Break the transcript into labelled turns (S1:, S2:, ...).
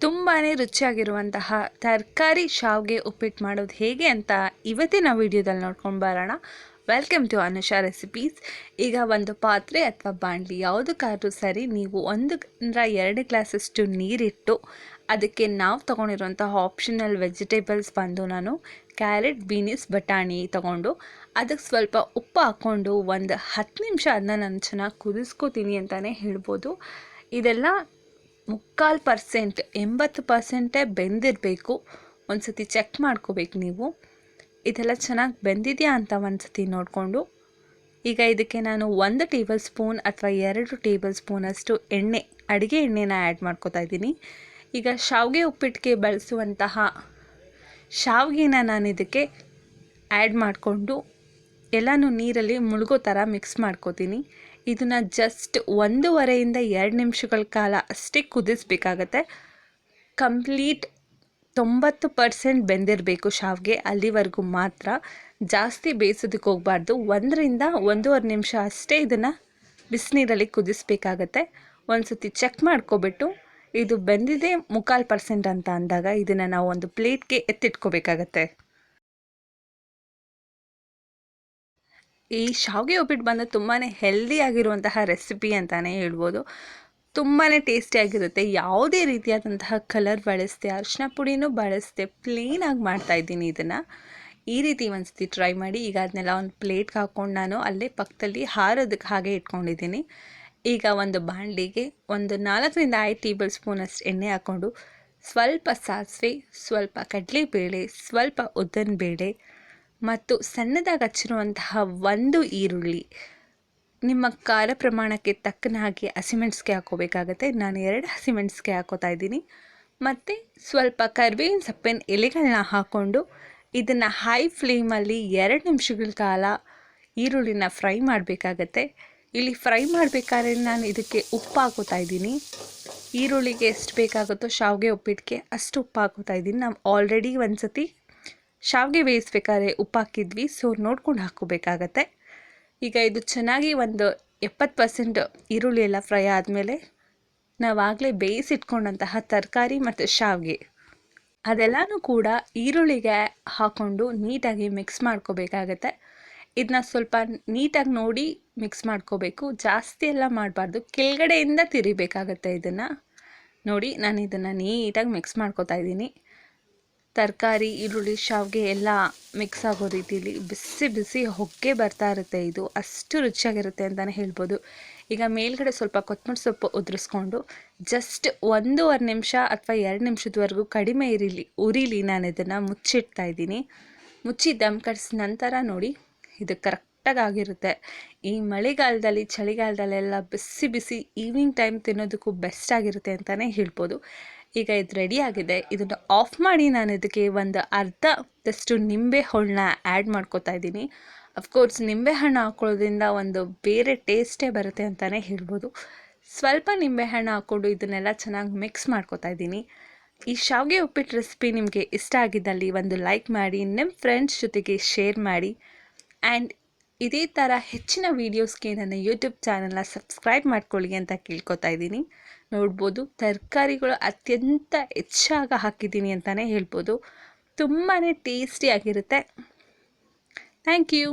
S1: ತುಂಬಾ ರುಚಿಯಾಗಿರುವಂತಹ ತರಕಾರಿ ಶಾವ್ಗೆ ಉಪ್ಪಿಟ್ಟು ಮಾಡೋದು ಹೇಗೆ ಅಂತ ಇವತ್ತಿನ ವಿಡಿಯೋದಲ್ಲಿ ನೋಡ್ಕೊಂಡು ಬರೋಣ. ವೆಲ್ಕಮ್ ಟು ಅನುಷಾ ರೆಸಿಪೀಸ್ ಈಗ ಒಂದು ಪಾತ್ರೆ ಅಥವಾ ಬಾಂಡ್ಲಿ ಯಾವುದಕ್ಕಾದ್ರೂ ಸರಿ ನೀವು ಒಂದು ಅಂದರೆ ಎರಡು ಗ್ಲಾಸಷ್ಟು ನೀರಿಟ್ಟು ಅದಕ್ಕೆ ನಾವು ತೊಗೊಂಡಿರುವಂತಹ ಆಪ್ಷನಲ್ ವೆಜಿಟೇಬಲ್ಸ್ ಬಂದು ನಾನು ಕ್ಯಾರೆಟ್ ಬೀನಿಸ್ ಬಟಾಣಿ ತೊಗೊಂಡು ಅದಕ್ಕೆ ಸ್ವಲ್ಪ ಉಪ್ಪು ಹಾಕ್ಕೊಂಡು ಒಂದು ಹತ್ತು ನಿಮಿಷ ಅದನ್ನ ನಾನು ಚೆನ್ನಾಗಿ ಕುದಿಸ್ಕೋತೀನಿ ಅಂತಲೇ ಹೇಳ್ಬೋದು. ಇದೆಲ್ಲ ಮುಕ್ಕಾಲು ಪರ್ಸೆಂಟ್ ಎಂಬತ್ತು ಪರ್ಸೆಂಟೇ ಬೆಂದಿರಬೇಕು. ಒಂದು ಸತಿ ಚೆಕ್ ಮಾಡ್ಕೋಬೇಕು ನೀವು. ಇದೆಲ್ಲ ಚೆನ್ನಾಗಿ ಬೆಂದಿದೆಯಾ ಅಂತ ಒಂದು ಸತಿ ನೋಡಿಕೊಂಡು. ಈಗ ಇದಕ್ಕೆ ನಾನು ಒಂದು ಟೇಬಲ್ ಸ್ಪೂನ್ ಅಥವಾ ಎರಡು ಟೇಬಲ್ ಸ್ಪೂನಷ್ಟು ಎಣ್ಣೆ, ಅಡುಗೆ ಎಣ್ಣೆನ ಆ್ಯಡ್ ಮಾಡ್ಕೋತಾ ಇದ್ದೀನಿ. ಈಗ ಶಾವಿಗೆ ಉಪ್ಪಿಟ್ಟಿಗೆ ಬಳಸುವಂತಹ ಶಾವಿಗೆನ ನಾನು ಇದಕ್ಕೆ ಆ್ಯಡ್ ಮಾಡಿಕೊಂಡು ಎಲ್ಲನೂ ನೀರಲ್ಲಿ ಮುಳುಗೋ ಥರ ಮಿಕ್ಸ್ ಮಾಡ್ಕೋತೀನಿ. ಇದನ್ನು ಜಸ್ಟ್ ಒಂದೂವರೆಯಿಂದ ಎರಡು ನಿಮಿಷಗಳ ಕಾಲ ಅಷ್ಟೇ ಕುದಿಸ್ಬೇಕಾಗತ್ತೆ. ಕಂಪ್ಲೀಟ್ ತೊಂಬತ್ತು ಪರ್ಸೆಂಟ್ ಬೆಂದಿರಬೇಕು ಶಾವಿಗೆ, ಅಲ್ಲಿವರೆಗೂ ಮಾತ್ರ. ಜಾಸ್ತಿ ಬೇಯಿಸೋದಕ್ಕೆ ಹೋಗಬಾರ್ದು. ಒಂದರಿಂದ ಒಂದೂವರೆ ನಿಮಿಷ ಅಷ್ಟೇ ಇದನ್ನು ಬಿಸಿನೀರಲ್ಲಿ ಕುದಿಸ್ಬೇಕಾಗತ್ತೆ. ಒಂದು ಸತಿ ಚೆಕ್ ಮಾಡ್ಕೊಬಿಟ್ಟು, ಇದು ಬೆಂದಿದೆ ಮುಕ್ಕಾಲು ಪರ್ಸೆಂಟ್ ಅಂತ ಅಂದಾಗ ಇದನ್ನು ನಾವು ಒಂದು ಪ್ಲೇಟ್ಗೆ ಎತ್ತಿಟ್ಕೋಬೇಕಾಗತ್ತೆ. ಈ ಶಾವಿಗೆ ಉಪ್ಪಿಟ್ಟು ಬಂದು ತುಂಬಾ ಹೆಲ್ದಿಯಾಗಿರುವಂತಹ ರೆಸಿಪಿ ಅಂತಲೇ ಹೇಳ್ಬೋದು. ತುಂಬಾ ಟೇಸ್ಟಿಯಾಗಿರುತ್ತೆ ಯಾವುದೇ ರೀತಿಯಾದಂತಹ ಕಲರ್ ಬಳಸ್ತೆ ಅರಿಶಿನ ಪುಡಿನೂ ಆಗಿ ಪ್ಲೇನಾಗಿ ಮಾಡ್ತಾಯಿದ್ದೀನಿ ಇದನ್ನು. ಈ ರೀತಿ ಒಂದ್ಸತಿ ಟ್ರೈ ಮಾಡಿ, ಈಗ ಅದನ್ನೆಲ್ಲ ಒಂದು ಪ್ಲೇಟ್ಗೆ ಹಾಕ್ಕೊಂಡು ನಾನು ಅಲ್ಲೇ ಪಕ್ಕದಲ್ಲಿ ಹಾರೋದಕ್ಕೆ ಹಾಗೆ ಇಟ್ಕೊಂಡಿದ್ದೀನಿ. ಈಗ ಒಂದು ಬಾಣಲಿಗೆ ಒಂದು ನಾಲ್ಕರಿಂದ ಐದು ಟೇಬಲ್ ಸ್ಪೂನಷ್ಟು ಎಣ್ಣೆ ಹಾಕ್ಕೊಂಡು, ಸ್ವಲ್ಪ ಸಾಸಿವೆ, ಸ್ವಲ್ಪ ಕಡಲೆಬೇಳೆ, ಸ್ವಲ್ಪ ಉದ್ದಿನಬೇಳೆ ಮತ್ತು ಸಣ್ಣದಾಗಿ ಹಚ್ಚಿರುವಂತಹ ಒಂದು ಈರುಳ್ಳಿ ನಿಮ್ಮ ಖಾರ ಪ್ರಮಾಣಕ್ಕೆ ತಕ್ಕನ ಹಾಗೆ ಹಸಿಮೆಣ್ಸಿಗೆ ಹಾಕೋಬೇಕಾಗತ್ತೆ ನಾನು ಎರಡು ಹಸಿಮೆಣ್ಸಿಗೆ ಹಾಕೋತಾ ಇದ್ದೀನಿ. ಮತ್ತು ಸ್ವಲ್ಪ ಕರ್ಬೇವಿನ ಸೊಪ್ಪಿನ ಎಲೆಗಳನ್ನ ಹಾಕ್ಕೊಂಡು ಇದನ್ನು ಹೈ ಫ್ಲೇಮಲ್ಲಿ ಎರಡು ನಿಮಿಷಗಳ ಕಾಲ ಈರುಳ್ಳಿನ ಫ್ರೈ ಮಾಡಬೇಕಾಗತ್ತೆ. ಇಲ್ಲಿ ಫ್ರೈ ಮಾಡಬೇಕಾದ್ರೆ ನಾನು ಇದಕ್ಕೆ ಉಪ್ಪು ಹಾಕೋತಾ ಇದ್ದೀನಿ. ಈರುಳ್ಳಿಗೆ ಎಷ್ಟು ಬೇಕಾಗುತ್ತೋ ಶಾವಿಗೆ ಉಪ್ಪಿಟ್ಟಿಗೆ ಅಷ್ಟು ಉಪ್ಪು ಹಾಕೋತಾ ಇದ್ದೀನಿ. ನಾವು ಆಲ್ರೆಡಿ ಒಂದು ಸತಿ ಶಾವಿಗೆ ಬೇಯಿಸ್ಬೇಕಾದ್ರೆ ಉಪ್ಪಾಕಿದ್ವಿ ಸೊ ನೋಡ್ಕೊಂಡು ಹಾಕ್ಕೋಬೇಕಾಗತ್ತೆ. ಈಗ ಇದು ಚೆನ್ನಾಗಿ ಒಂದು ಎಪ್ಪತ್ತು ಪರ್ಸೆಂಟ್ ಈರುಳ್ಳಿ ಎಲ್ಲ ಫ್ರೈ ಆದಮೇಲೆ ನಾವಾಗಲೇ ಬೇಯಿಸಿಟ್ಕೊಂಡಂತಹ ತರಕಾರಿ ಮತ್ತು ಶಾವಿಗೆ. ಅದೆಲ್ಲನೂ ಕೂಡ ಈರುಳ್ಳಿಗೆ ಹಾಕ್ಕೊಂಡು ನೀಟಾಗಿ ಮಿಕ್ಸ್ ಮಾಡ್ಕೋಬೇಕಾಗತ್ತೆ. ಇದನ್ನ ಸ್ವಲ್ಪ ನೀಟಾಗಿ ನೋಡಿ ಮಿಕ್ಸ್ ಮಾಡ್ಕೋಬೇಕು. ಜಾಸ್ತಿ ಎಲ್ಲ ಮಾಡಬಾರ್ದು. ಕೆಳಗಡೆಯಿಂದ ತಿರಿಬೇಕಾಗತ್ತೆ ಇದನ್ನು. ನೋಡಿ ನಾನು ಇದನ್ನು ನೀಟಾಗಿ ಮಿಕ್ಸ್ ಮಾಡ್ಕೋತಾ ಇದ್ದೀನಿ. ತರಕಾರಿ, ಈರುಳ್ಳಿ, ಶಾವಿಗೆ ಎಲ್ಲ ಮಿಕ್ಸ್ ಆಗೋ ರೀತಿಲಿ ಬಿಸಿ ಬಿಸಿ ಹೊಗೆ ಬರ್ತಾ ಇರುತ್ತೆ. ಇದು ಅಷ್ಟು ರುಚಿಯಾಗಿರುತ್ತೆ ಅಂತಲೇ ಹೇಳ್ಬೋದು. ಈಗ ಮೇಲ್ಗಡೆ ಸ್ವಲ್ಪ ಕೊತ್ತಂಬರಿ ಸೊಪ್ಪು ಉದುರಿಸ್ಕೊಂಡು ಜಸ್ಟ್ ಒಂದೂವರೆ ನಿಮಿಷ ಅಥವಾ ಎರಡು ನಿಮಿಷದವರೆಗೂ ಕಡಿಮೆ ಇರಿಲಿ, ಉರಿಲಿ ನಾನು ಇದನ್ನು ಮುಚ್ಚಿಡ್ತಾ ಇದ್ದೀನಿ. ಮುಚ್ಚಿ ದಮ್ ಕಟ್ಸಿದ ನಂತರ ನೋಡಿ, ಇದು ಕರೆಕ್ಟಾಗಿ ಆಗಿರುತ್ತೆ ಈ ಮಳೆಗಾಲದಲ್ಲಿ, ಚಳಿಗಾಲದಲ್ಲೆಲ್ಲ ಬಿಸಿ ಬಿಸಿ ಈವ್ನಿಂಗ್ ಟೈಮ್ ತಿನ್ನೋದಕ್ಕೂ ಬೆಸ್ಟ್ ಆಗಿರುತ್ತೆ ಅಂತಲೇ ಹೇಳ್ಬೋದು. ಈಗ ಇದು ರೆಡಿ ಆಗಿದೆ. ಇದನ್ನು ಆಫ್ ಮಾಡಿ ನಾನು ಇದಕ್ಕೆ ಒಂದು ಅರ್ಧದಷ್ಟು ನಿಂಬೆ ಹೋಳನ್ನ ಆ್ಯಡ್ ಮಾಡ್ಕೋತಾ ಇದ್ದೀನಿ. ಅಫ್ಕೋರ್ಸ್ ನಿಂಬೆಹಣ್ಣು ಹಾಕೊಳ್ಳೋದ್ರಿಂದ ಒಂದು ಬೇರೆ ಟೇಸ್ಟೇ ಬರುತ್ತೆ ಅಂತಲೇ ಹೇಳ್ಬೋದು. ಸ್ವಲ್ಪ ನಿಂಬೆಹಣ್ಣು ಹಾಕ್ಕೊಂಡು ಇದನ್ನೆಲ್ಲ ಚೆನ್ನಾಗಿ ಮಿಕ್ಸ್ ಮಾಡ್ಕೋತಾ ಇದ್ದೀನಿ. ಈ ಶಾವಿಗೆ ಉಪ್ಪಿಟ್ಟು ರೆಸಿಪಿ ನಿಮಗೆ ಇಷ್ಟ ಆಗಿದ್ದಲ್ಲಿ ಒಂದು ಲೈಕ್ ಮಾಡಿ ನಿಮ್ಮ ಫ್ರೆಂಡ್ಸ್ ಜೊತೆಗೆ ಶೇರ್ ಮಾಡಿ. ಆ್ಯಂಡ್ ಇದೇ ಥರ ಹೆಚ್ಚಿನ ವೀಡಿಯೋಸ್ಗೆ ನನ್ನ ಯೂಟ್ಯೂಬ್ ಚಾನಲ್ನ ಸಬ್ಸ್ಕ್ರೈಬ್ ಮಾಡ್ಕೊಳ್ಳಿ ಅಂತ ಕೇಳ್ಕೊತಾ ಇದ್ದೀನಿ. ನೋಡ್ಬೋದು, ತರಕಾರಿಗಳು ಅತ್ಯಂತ ಹೆಚ್ಚಾಗಿ ಹಾಕಿದ್ದೀನಿ ಅಂತಲೇ ಹೇಳ್ಬೋದು. ತುಂಬಾ ಟೇಸ್ಟಿಯಾಗಿರುತ್ತೆ ಥ್ಯಾಂಕ್ ಯು.